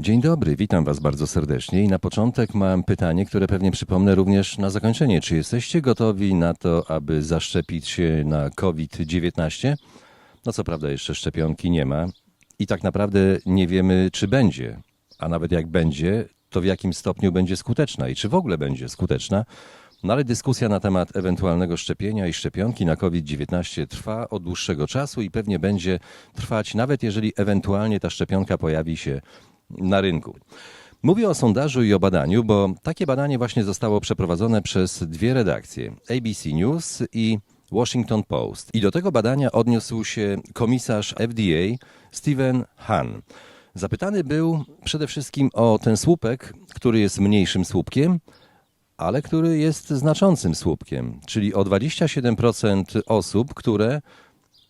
Dzień dobry, witam Was bardzo serdecznie i na początek mam pytanie, które pewnie przypomnę również na zakończenie. Czy jesteście gotowi na to, aby zaszczepić się na COVID-19? No co prawda jeszcze szczepionki nie ma i tak naprawdę nie wiemy, czy będzie, a nawet jak będzie, to w jakim stopniu będzie skuteczna i czy w ogóle będzie skuteczna. No ale dyskusja na temat ewentualnego szczepienia i szczepionki na COVID-19 trwa od dłuższego czasu i pewnie będzie trwać, nawet jeżeli ewentualnie ta szczepionka pojawi się na rynku. Mówię o sondażu i o badaniu, bo takie badanie właśnie zostało przeprowadzone przez dwie redakcje: ABC News i Washington Post. I do tego badania odniósł się komisarz FDA Steven Hahn. Zapytany był przede wszystkim o ten słupek, który jest mniejszym słupkiem, ale który jest znaczącym słupkiem, czyli o 27% osób, które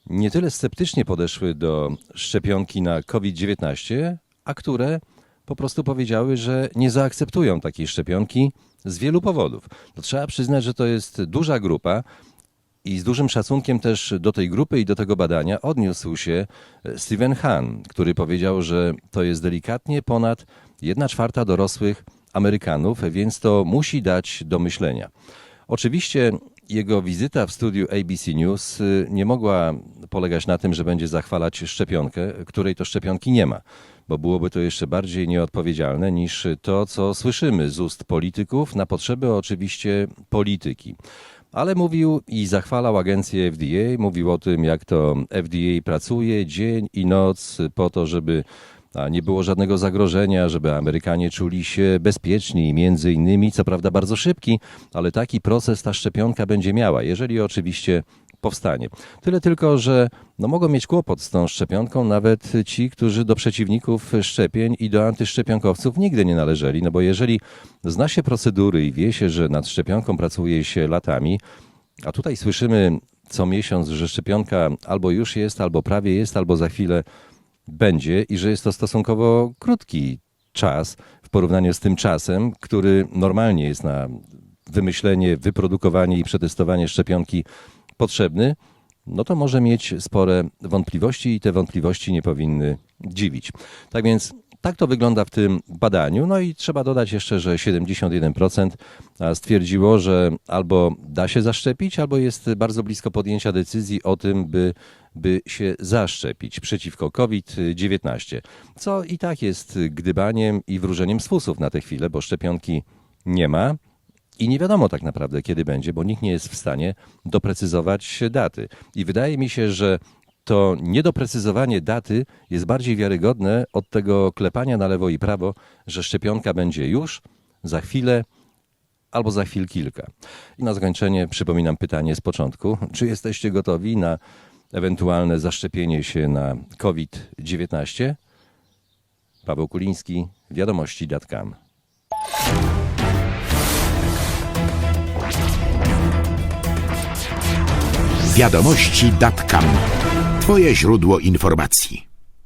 nie tyle sceptycznie podeszły do szczepionki na COVID-19, a które po prostu powiedziały, że nie zaakceptują takiej szczepionki z wielu powodów. To trzeba przyznać, że to jest duża grupa i z dużym szacunkiem też do tej grupy i do tego badania odniósł się Steven Hahn, który powiedział, że to jest delikatnie ponad 1 czwarta dorosłych Amerykanów, więc to musi dać do myślenia. Oczywiście jego wizyta w studiu ABC News y, nie mogła polegać na tym, że będzie zachwalać szczepionkę, której to szczepionki nie ma, bo byłoby to jeszcze bardziej nieodpowiedzialne niż to, co słyszymy z ust polityków na potrzeby oczywiście polityki. Ale mówił i zachwalał agencję FDA, mówił o tym, jak to FDA pracuje dzień i noc po to, żeby a nie było żadnego zagrożenia, żeby Amerykanie czuli się bezpieczni, między innymi, co prawda bardzo szybki, ale taki proces ta szczepionka będzie miała, jeżeli oczywiście powstanie. Tyle tylko, że no mogą mieć kłopot z tą szczepionką nawet ci, którzy do przeciwników szczepień i do antyszczepionkowców nigdy nie należeli, no bo jeżeli zna się procedury i wie się, że nad szczepionką pracuje się latami, a tutaj słyszymy co miesiąc, że szczepionka albo już jest, albo prawie jest, albo za chwilę będzie i że jest to stosunkowo krótki czas w porównaniu z tym czasem, który normalnie jest na wymyślenie, wyprodukowanie i przetestowanie szczepionki potrzebny, no to może mieć spore wątpliwości i te wątpliwości nie powinny dziwić. Tak więc tak to wygląda w tym badaniu. No i trzeba dodać jeszcze, że 71% stwierdziło, że albo da się zaszczepić, albo jest bardzo blisko podjęcia decyzji o tym, by, by się zaszczepić przeciwko COVID-19. Co i tak jest gdybaniem i wróżeniem z fusów na tę chwilę, bo szczepionki nie ma. I nie wiadomo tak naprawdę, kiedy będzie, bo nikt nie jest w stanie doprecyzować daty. I wydaje mi się, że to niedoprecyzowanie daty jest bardziej wiarygodne od tego klepania na lewo i prawo, że szczepionka będzie już, za chwilę albo za chwil kilka. I na zakończenie przypominam pytanie z początku. Czy jesteście gotowi na ewentualne zaszczepienie się na COVID-19? Paweł Kuliński, wiadomości.com. Wiadomości.com. Twoje źródło informacji.